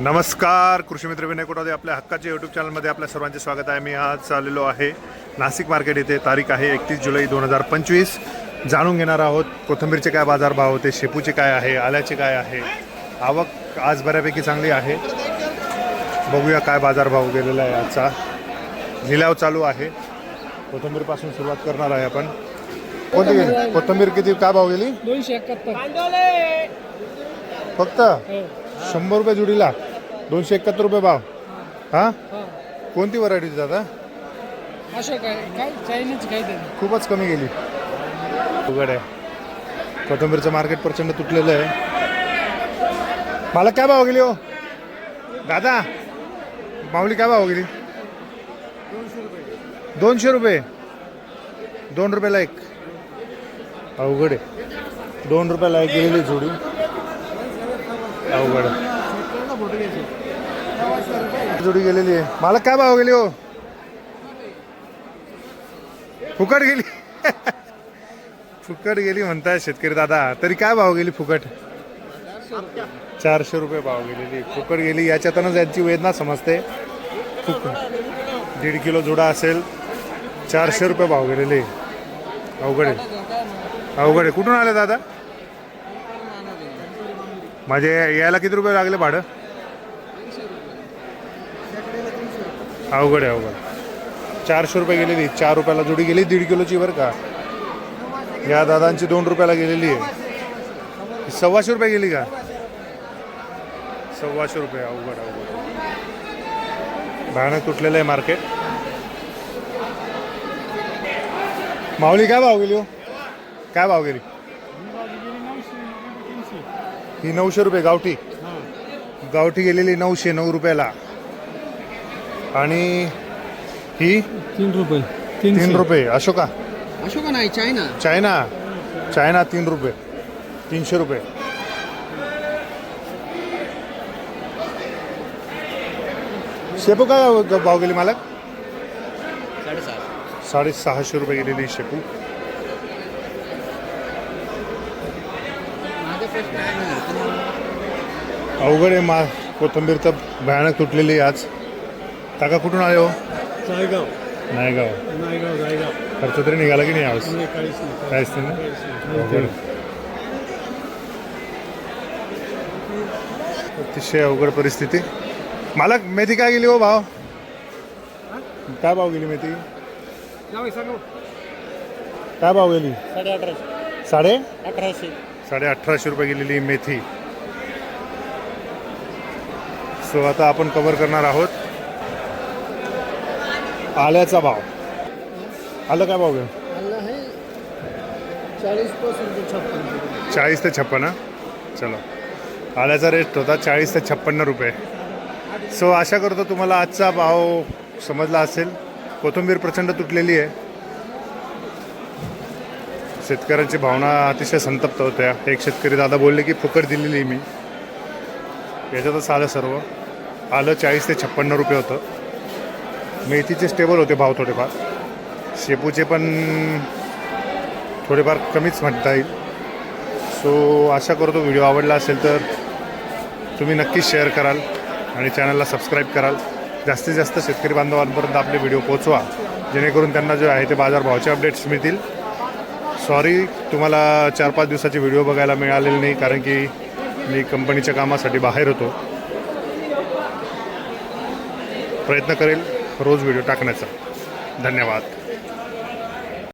नमस्कार कृषी मित्र विनय आपल्या हक्काच्या यूट्यूब चॅनलमध्ये आपल्या सर्वांचे स्वागत आहे. मी आज चाललेलो आहे नाशिक मार्केट येथे. तारीख आहे एकतीस जुलै दोन हजार पंचवीस. जाणून घेणार आहोत कोथिंबीरचे काय बाजारभाव होते शेपूचे काय आहे आल्याचे काय आहे. आवक आज बऱ्यापैकी चांगली आहे. बघूया काय बाजारभाव गेलेला आहे आजचा. लिलाव चालू आहे. कोथिंबीरपासून सुरुवात करणार आहे आपण. कोणती गेली कोथिंबीर किती? काय भाव गेली? दोनशे एकाहत्तर. फक्त? शंभर रुपये जुडीला. दोनशे एकाहत्तर रुपये भाव. हां? कोणती व्हरायटी दादा? असं काय काय चायनीज काय तरी खूपच कमी गेली. उघड आहे. कोथिंबीरचं मार्केट प्रचंड तुटलेलं आहे. मला काय भाव गेली हो? दादा माऊली काय भाव गेली? दोनशे रुपये. दोन रुपयाला एक. अवघड आहे. दोन रुपयाला एक गेलेली जोडी. अवघड. जोडी गेलेली आहे. मला काय भाव गेली हो? फुकट गेली. फुकट गेली म्हणताय शेतकरी दादा. तरी काय भाव गेली फुकट? चारशे रुपये भाव गेलेली. फुकट गेली. याच्यातूनच यांची वेदना समजते. फुकट. दीड किलो जुडा असेल चारशे रुपये भाव गेलेले. अवघड आहे. अवघड आहे. कुठून आले दादा? म्हणजे यायला किती रुपये लागले भाडं? अवघड आहे अवघड. चारशे रुपये गेलेली चार रुपयाला जोडी गेली दीड किलोची बरं का. या दादांची दोन रुपयाला गेलेली आहे. सव्वाशे रुपये गेली का? सव्वाशे रुपये अवघड अवघड. भयानक तुटलेलं आहे मार्केट. माऊली काय भाव गेली हो? काय भाव गेली? ही नऊशे रुपये गावठी. गावठी गेलेली नऊशे नऊ रुपयाला. आणि ही तीन रुपये. तीन रुपये. अशोका? अशोका नाही चायना. चायना. चायना तीन रुपये. तीनशे रुपये. शेपू काय भाव- गेली मालक? साडेसहाशे रुपये गेलेली शेपू. अवघड आहे मा कोथंबीर तर भयानक तुटलेली आहे आज. काका कुठून आले हो? जायगाव नाही गाव नायगाव. जायगाव खर्च तरी निघाला की नाही आज काहीच नाही. काहीच नाही ना? अवघड. अतिशय अवघड परिस्थिती. मालक मेथी काय गेली हो भाव? काय भाव गेली मेथी? काय भाव गेली? साडे अठराशे. साडे? अठराशे. साडे अठराशे रुपये गेलेली मेथी. सो आता आपण कव्हर करणार आहोत. आल्याचा भाव. आलं काय भाव घेऊ चाळीस ते छप्पन चलो. आल्याचा रेट होता चाळीस ते छप्पन्न रुपये. सो आशा करतो तुम्हाला आजचा भाव समजला असेल. कोथिंबीर प्रचंड तुटलेली आहे. शेतकऱ्यांची भावना अतिशय संतप्त होत्या. एक शेतकरी दादा बोलले की फुकट दिलेली मी. याच्यातच आलं सर्व. आलं चाळीस ते छप्पन्न रुपये होतं. मेथीचे स्टेबल होते भाव थोडेफार. शेपूचे पण थोडेफार कमीच म्हणता येईल. सो आशा करतो व्हिडिओ आवडला असेल तर तुम्ही नक्कीच शेअर कराल आणि चॅनलला सबस्क्राईब कराल. जास्तीत जास्त शेतकरी बांधवांपर्यंत आपले व्हिडिओ पोचवा जेणेकरून त्यांना जे आहे ते बाजारभावाचे अपडेट्स मिळतील. सॉरी तुम्हाला चार पाच दिवसाचे व्हिडिओ बघायला मिळालेले नाही कारण की मी कंपनीच्या कामासाठी बाहेर होतो. प्रयत्न करेल रोज व्हिडिओ टाकण्याचा. धन्यवाद.